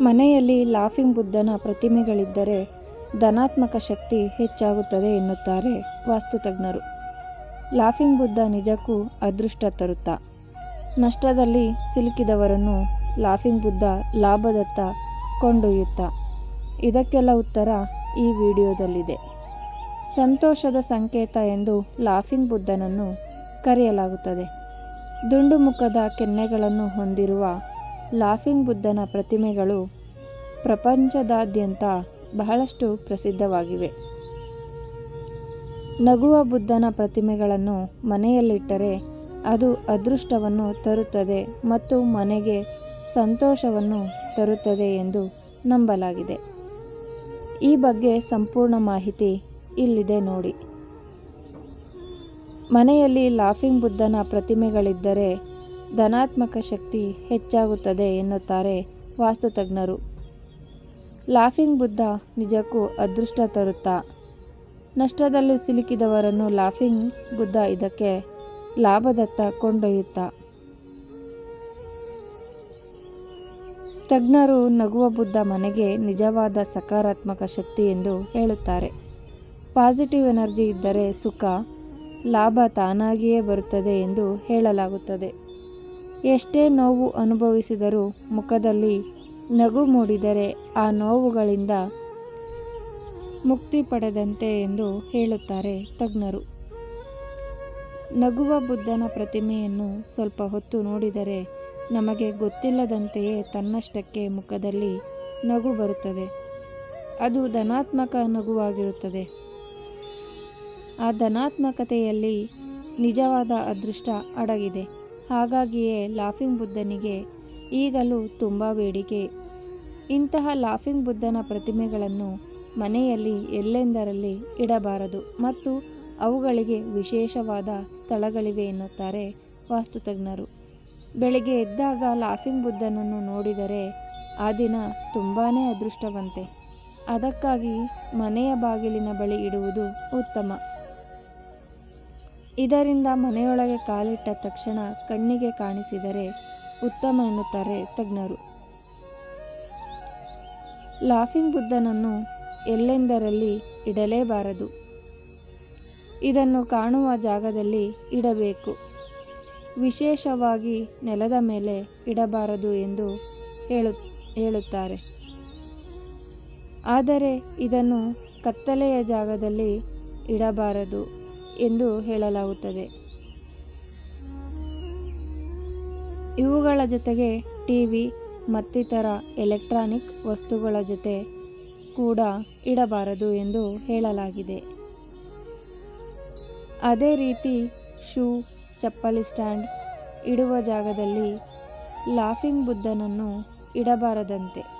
ಮನೆಯಲ್ಲಿ ಲಾಫಿಂಗ್ ಬುದ್ಧನ ಪ್ರತಿಮೆಗಳಿದ್ದರೆ ಧನಾತ್ಮಕ ಶಕ್ತಿ ಹೆಚ್ಚಾಗುತ್ತದೆ ಎನ್ನುತ್ತಾರೆ ವಾಸ್ತುತಜ್ಞರು. ಲಾಫಿಂಗ್ ಬುದ್ಧ ನಿಜಕ್ಕೂ ಅದೃಷ್ಟ ತರುತ್ತಾ. ನಷ್ಟದಲ್ಲಿ ಸಿಲುಕಿದವರನ್ನು ಲಾಫಿಂಗ್ ಬುದ್ಧ ಲಾಭದತ್ತ ಕೊಂಡೊಯ್ಯುತ್ತಾ. ಇದಕ್ಕೆಲ್ಲ ಉತ್ತರ ಈ ವಿಡಿಯೋದಲ್ಲಿದೆ. ಸಂತೋಷದ ಸಂಕೇತ ಎಂದು ಲಾಫಿಂಗ್ ಬುದ್ಧನನ್ನು ಕರೆಯಲಾಗುತ್ತದೆ. ದುಂಡು ಮುಖದ ಕೆನ್ನೆಗಳನ್ನು ಹೊಂದಿರುವ ಲಾಫಿಂಗ್ ಬುದ್ಧನ ಪ್ರತಿಮೆಗಳು ಪ್ರಪಂಚದಾದ್ಯಂತ ಬಹಳಷ್ಟು ಪ್ರಸಿದ್ಧವಾಗಿವೆ. ನಗುವ ಬುದ್ಧನ ಪ್ರತಿಮೆಗಳನ್ನು ಮನೆಯಲ್ಲಿಟ್ಟರೆ ಅದು ಅದೃಷ್ಟವನ್ನು ತರುತ್ತದೆ ಮತ್ತು ಮನೆಗೆ ಸಂತೋಷವನ್ನು ತರುತ್ತದೆ ಎಂದು ನಂಬಲಾಗಿದೆ. ಈ ಬಗ್ಗೆ ಸಂಪೂರ್ಣ ಮಾಹಿತಿ ಇಲ್ಲಿದೆ ನೋಡಿ. ಮನೆಯಲ್ಲಿ ಲಾಫಿಂಗ್ ಬುದ್ಧನ ಪ್ರತಿಮೆಗಳಿದ್ದರೆ ಧನಾತ್ಮಕ ಶಕ್ತಿ ಹೆಚ್ಚಾಗುತ್ತದೆ ಎನ್ನುತ್ತಾರೆ ವಾಸ್ತುತಜ್ಞರು. ಲಾಫಿಂಗ್ ಬುದ್ಧ ನಿಜಕ್ಕೂ ಅದೃಷ್ಟ ತರುತ್ತಾ. ನಷ್ಟದಲ್ಲಿ ಸಿಲುಕಿದವರನ್ನು ಲಾಫಿಂಗ್ ಬುದ್ಧ ಇದಕ್ಕೆ ಲಾಭದತ್ತ ಕೊಂಡೊಯ್ಯುತ್ತಾ. ತಜ್ಞರು ನಗುವ ಬುದ್ಧ ಮನೆಗೆ ನಿಜವಾದ ಸಕಾರಾತ್ಮಕ ಶಕ್ತಿ ಎಂದು ಹೇಳುತ್ತಾರೆ. ಪಾಸಿಟಿವ್ ಎನರ್ಜಿ ಇದ್ದರೆ ಸುಖ, ಲಾಭ ತಾನಾಗಿಯೇ ಬರುತ್ತದೆ ಎಂದು ಹೇಳಲಾಗುತ್ತದೆ. ಎಷ್ಟೇ ನೋವು ಅನುಭವಿಸಿದರೂ ಮುಖದಲ್ಲಿ ನಗು ಮೂಡಿದರೆ ಆ ನೋವುಗಳಿಂದ ಮುಕ್ತಿ ಪಡೆದಂತೆ ಎಂದು ಹೇಳುತ್ತಾರೆ ತಜ್ಞರು. ನಗುವ ಬುದ್ಧನ ಪ್ರತಿಮೆಯನ್ನು ಸ್ವಲ್ಪ ಹೊತ್ತು ನೋಡಿದರೆ ನಮಗೆ ಗೊತ್ತಿಲ್ಲದಂತೆಯೇ ತನ್ನಷ್ಟಕ್ಕೆ ಮುಖದಲ್ಲಿ ನಗು ಬರುತ್ತದೆ. ಅದು ಧನಾತ್ಮಕ ನಗುವಾಗಿರುತ್ತದೆ. ಆ ಧನಾತ್ಮಕತೆಯಲ್ಲಿ ನಿಜವಾದ ಅದೃಷ್ಟ ಅಡಗಿದೆ. ಹಾಗಾಗಿಯೇ ಲಾಫಿಂಗ್ ಬುದ್ಧನಿಗೆ ಈಗಲೂ ತುಂಬ ಬೇಡಿಕೆ. ಇಂತಹ ಲಾಫಿಂಗ್ ಬುದ್ಧನ ಪ್ರತಿಮೆಗಳನ್ನು ಮನೆಯಲ್ಲಿ ಎಲ್ಲೆಂದರಲ್ಲಿ ಇಡಬಾರದು ಮತ್ತು ಅವುಗಳಿಗೆ ವಿಶೇಷವಾದ ಸ್ಥಳಗಳಿವೆ ಎನ್ನುತ್ತಾರೆ ವಾಸ್ತುತಜ್ಞರು. ಬೆಳಗ್ಗೆ ಎದ್ದಾಗ ಲಾಫಿಂಗ್ ಬುದ್ಧನನ್ನು ನೋಡಿದರೆ ಆ ದಿನ ತುಂಬಾ ಅದೃಷ್ಟವಂತೆ. ಅದಕ್ಕಾಗಿ ಮನೆಯ ಬಾಗಿಲಿನ ಬಳಿ ಇಡುವುದು ಉತ್ತಮ. ಇದರಿಂದ ಮನೆಯೊಳಗೆ ಕಾಲಿಟ್ಟ ತಕ್ಷಣ ಕಣ್ಣಿಗೆ ಕಾಣಿಸಿದರೆ ಉತ್ತಮ ಎನ್ನುತ್ತಾರೆ ತಜ್ಞರು. ಲಾಫಿಂಗ್ ಬುದ್ಧನನ್ನು ಎಲ್ಲೆಂದರಲ್ಲಿ ಇಡಲೇಬಾರದು? ಇದನ್ನು ಕಾಣುವ ಜಾಗದಲ್ಲಿ ಇಡಬೇಕು. ವಿಶೇಷವಾಗಿ ನೆಲದ ಮೇಲೆ ಇಡಬಾರದು ಎಂದು ಹೇಳು, ಹೇಳುತ್ತಾರೆ. ಆದರೆ ಇದನ್ನು ಕತ್ತಲೆಯ ಜಾಗದಲ್ಲಿ ಇಡಬಾರದು. ಎಂದು ಹೇಳಲಾಗುತ್ತದೆ. ಇವುಗಳ ಜೊತೆಗೆ ಟಿವಿ ಮತ್ತಿತರ ಎಲೆಕ್ಟ್ರಾನಿಕ್ ವಸ್ತುಗಳ ಜೊತೆ ಕೂಡ ಇಡಬಾರದು ಎಂದು ಹೇಳಲಾಗಿದೆ. ಅದೇ ರೀತಿ ಶೂ, ಚಪ್ಪಲಿ ಸ್ಟ್ಯಾಂಡ್ ಇಡುವ ಜಾಗದಲ್ಲಿ ಲಾಫಿಂಗ್ ಬುದ್ಧನನ್ನು ಇಡಬಾರದಂತೆ.